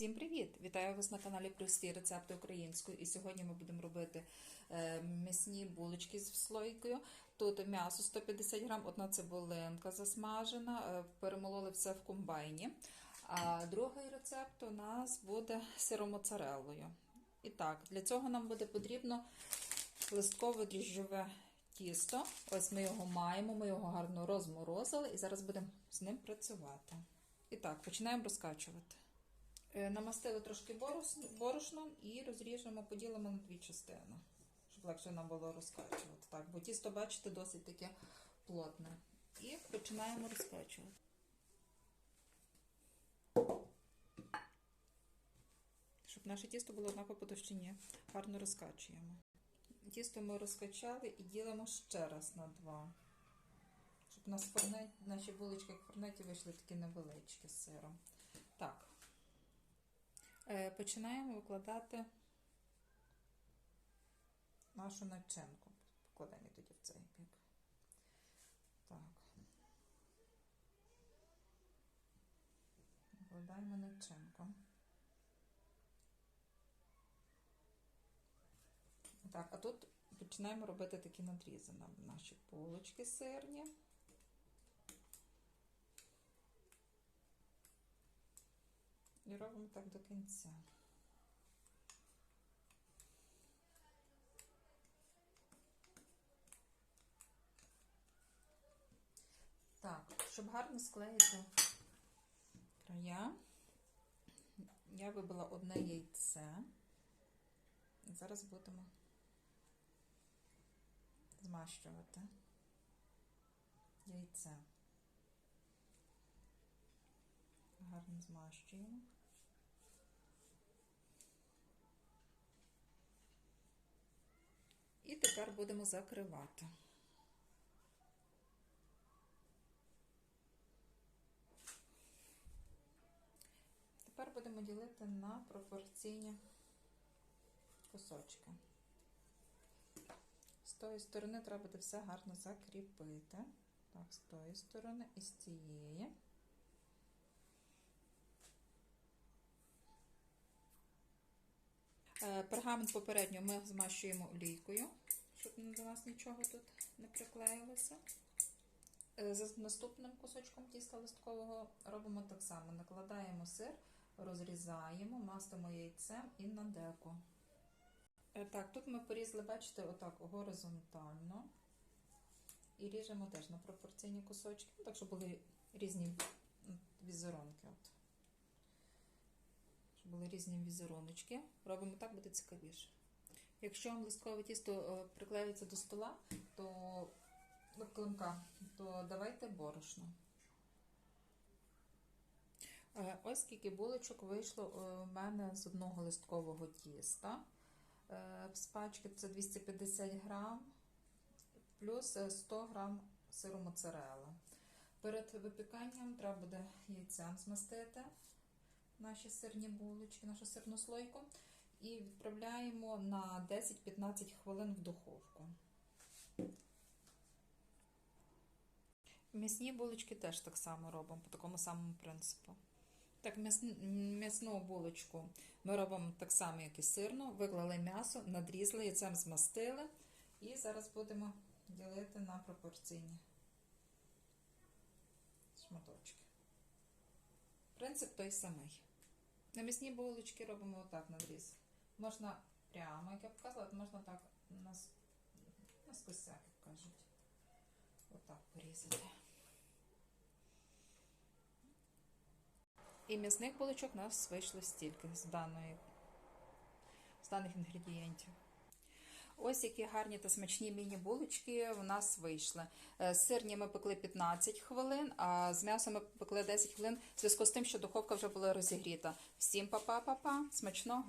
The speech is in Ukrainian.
Всім привіт! Вітаю вас на каналі Прості рецепти українською. І сьогодні ми будемо робити е, м'ясні булочки з слойкою. Тут м'ясо 150 грам, одна цибулинка засмажена, е, перемололи все в комбайні. А другий рецепт у нас буде сиромоцареллою. І так, для цього нам буде потрібно листково дріжджове тісто. Ось ми його маємо, ми його гарно розморозили і зараз будемо з ним працювати. І так, починаємо розкачувати. Е, Намастили трошки борошном і розріжемо, поділимо на дві частини, щоб легше нам було розкачувати. Так, бо тісто, бачите, досить таке плотне. І починаємо розкачувати. Щоб наше тісто було однаково по товщині, гарно розкачуємо. Тісто ми розкачали і ділимо ще раз на два. Щоб у нас форнет, наші булочки, як форнеті, вийшли такі невеличкі з сиром. Так. Починаємо викладати нашу начинку. Покладаємо тоді в цей бік. Так. Викладаємо начинку. Так, а тут починаємо робити такі надрізи на наші булочки сирні. І робимо так до кінця. Так, щоб гарно склеїти края, я вибила одне яйце. Зараз будемо змащувати яйце. Гарно змащуємо. Тепер будемо закривати. Тепер будемо ділити на пропорційні кусочки. З тої сторони треба буде все гарно закріпити. Так, з тої сторони і з цієї. Е, Пергамент попередньо ми змащуємо олійкою, щоб до нас нічого тут не приклеїлося. Е, За наступним кусочком тіста листкового робимо так само: накладаємо сир, розрізаємо, мастимо яйцем і на деко. Е, Так, тут ми порізали, бачите, отак горизонтально. І ріжемо теж на пропорційні кусочки, так, щоб були різні візерунки. Щоб були різні візеруночки. Робимо так, буде цікавіше. Якщо вам листкове тісто е, приклеюється до стола, то до клинка, то давайте борошно. Е, Ось скільки булочок вийшло у мене з одного листкового тіста. Е, З пачки це 250 грам, плюс е, 100 грам сиру моцарелла. Перед випіканням треба буде яйцем змастити наші сирні булочки, нашу сирну слойку. І відправляємо на 10-15 хвилин в духовку. М'ясні булочки теж так само робимо, по такому самому принципу. Так, м'ясну булочку ми робимо так само, як і сирну. Виклали м'ясо, надрізали, яйцем змастили. І зараз будемо ділити на пропорційні шматочки. Принцип той самий. На м'ясні булочки робимо отак надріз. Можна прямо, як я показала, можна так нас, наскосяк, як кажуть. Отак порізати. І м'ясних булочок у нас вийшло стільки з, даної, з даних інгредієнтів. Ось які гарні та смачні міні-булочки у нас вийшли. Е, Сирні ми пекли 15 хвилин, а з м'ясом ми пекли 10 хвилин в зв'язку з тим, що духовка вже була розігріта. Всім па-па-па-па, смачного!